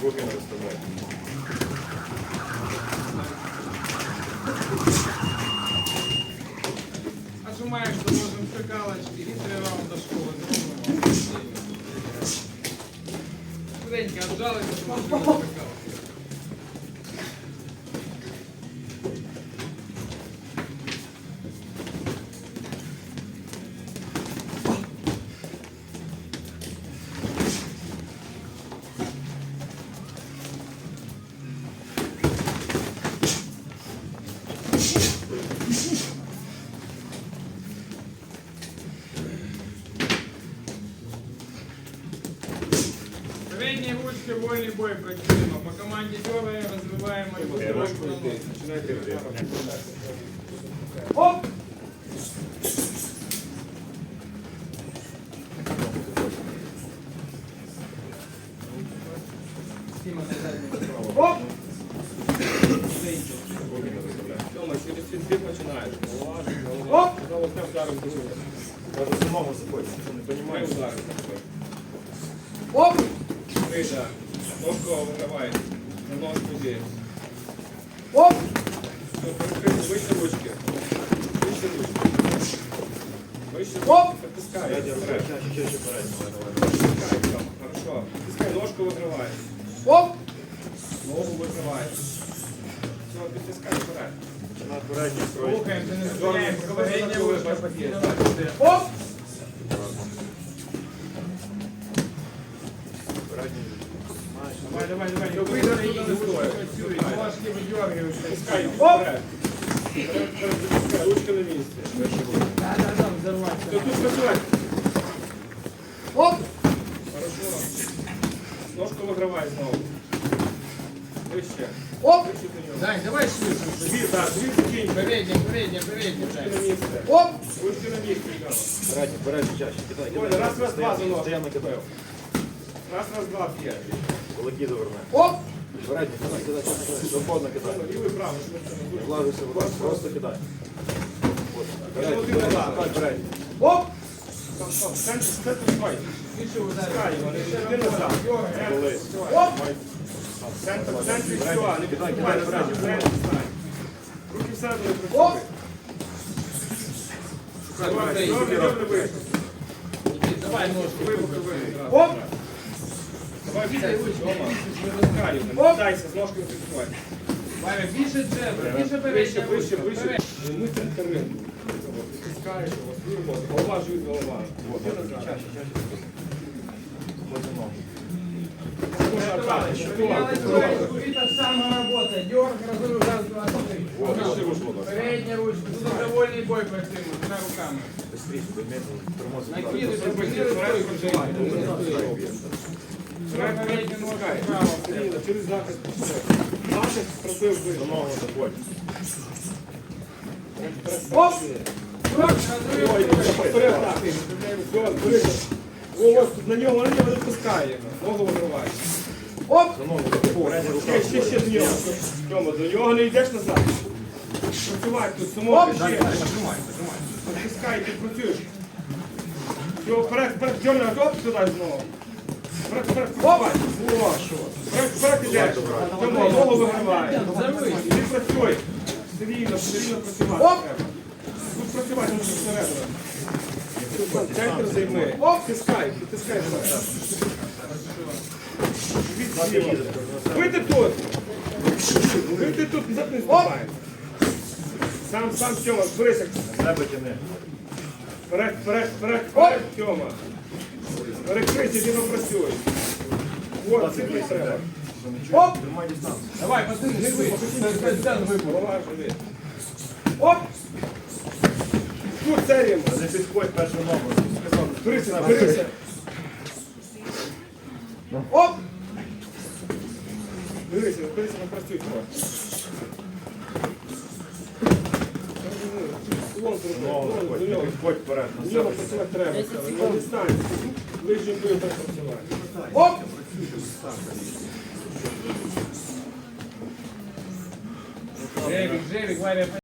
Гоблин доставляет. Отжимаем, что можем шикалочки. И три раунда школы. Куда-нибудь отжалось, что можем шикалочки. шокалочки. Передние ручки, вольный бой практикуем. По команде дергаем, развиваем мою Ручку руку. йти. Починайте йти. Оп! Оп! Руки не виставляй. Тьома, через ці дві починаєш. Голова, голова. Оп! Знову не вдаром другу. Може самому заходить. Не розумієш удари такої. Оп! вида. Ловко вириває. Нанос туди. Оп! Вище ручки. Вище ручки. Вище Оп! Опускай. Опускай. там. Хорошо. Опускай, ножку вигриває. Оп! Ногу вигриває. Все, підтискай вперед. Слухаємо, ти не стоїмо. Оп! Давай, давай, давай. Не выйди оттуда, не стой. Ножки выдергиваешься. Притискай, Оп! вперед. Вперед, вперед, притискай. Ручка на місці. Да, да, да, взорвать. Все, тут працювай. Оп! Хорошо. Ножку вигравай знову. Вище. Оп! Вище до нього. Дань, давай швидше. Дві, так, дві закинь. Передняя, передняя, передняя. Ручки Дань. на місце. Оп! Ручки на місці, Ігор. Передній, передній чаще. Кидай, Оля, кидай. раз, раз, два за ногу. Стоянно кидай. Раз, раз, два, п'ять. Кулаки доверни. Оп! Передній, кидай, кидай. Свободно кидай. Лівий, правий. Не вкладайся в просто кидай. От. Назад. кидай, передній. Оп! Не. Коли? Центр, центр, все, не піднімай, кидай, назад, передній. центр, стань. Руки всередину Оп! працюй. Добре, добре, добре, вийшов. Давай ножки. Вибухи, вибухи. Оп! Давай, бігай, Тьома. Не розкалюй, не Оп. дайся, з ножкою працювай. Ваня, більше джебра, більше Вище, передня вище, ручка. вище. Вперед. Ми центр ринку. Тискаєш його, свою ногу. Голова, живіт, голова. Іди назад. Чаще, чаще. Потім ногу. Можна отжати, що ти Поменялась лапи. ручка, и так само работа. Дерг, разрыв, раз, два, три. Погнали. Передняя ручка. Тут довольный бой практикуем. Двумя руками. Быстріше, до метру. Тормози. Накидывай, Вперед, комбинируй через захист. Захист ногу заходь. Оп! На нього, не пускає. Ногу вигравай. Оп! Ще, ще, ще до нього. До нього не йдеш назад. Працювай тут, самого Оп. ще. Пускай, ти працюєш. Вперед, вперед, дьорна, оп, сюди знову. Вперед ідеш. Тьома, ногу працюй. Серійно, серійно працювати. Тут працювати можна всередину. Центр займи. Оп. Тискай, тискай. Вийди тут. Вийди тут, назад не здавай. Сам, сам, Тьома, зберися. Себе тяни. Вперед, вперед, вперед, вперед, Тьома. Перекрийся, ти працюй. От, сиди треба. Оп! Давай, посмотри, не вы. Голова живи. Оп! Тут серіємо. Не підходь першу ногу. Зберися, зберися. Оп! Зберися, зберися, не працюй Ногу До виходь, не підходь вперед на себе. треба. На дистанції. Ви ж будете працювати. Оп! Джевик, Джевик, Варя,